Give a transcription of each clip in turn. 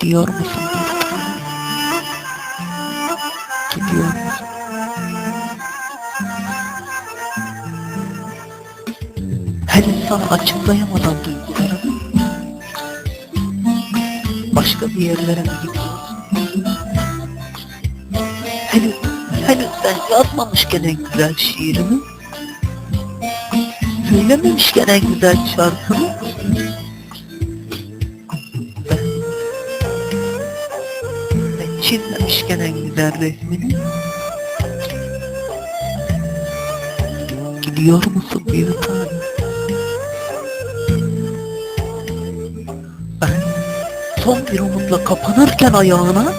Gidiyor musun? Gidiyor musun? Henüz sana açıklayamadan duygularımı başka bir yerlere mi gidiyorsun? Henüz, henüz ben yazmamışken en güzel şiirimi söylememişken en güzel şarkımı çizmemişken en güzel resmini gidiyor musun bir tane? Ben son bir umutla kapanırken ayağına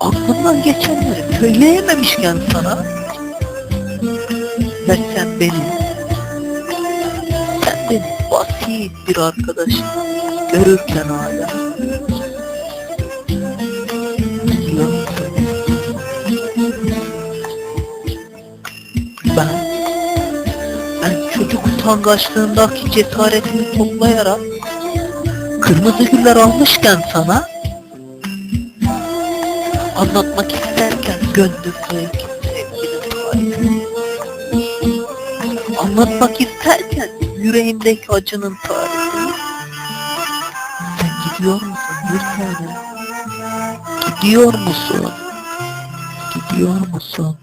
aklımdan geçenleri söyleyememişken sana ve sen benim sen benim basit bir arkadaşım görürken hala çocuk utangaçlığındaki cesaretimi toplayarak kırmızı güller almışken sana anlatmak isterken gönlümdeki sevgili tarifini anlatmak isterken yüreğimdeki acının tarifini sen gidiyor musun bir tane? Gidiyor musun? Gidiyor musun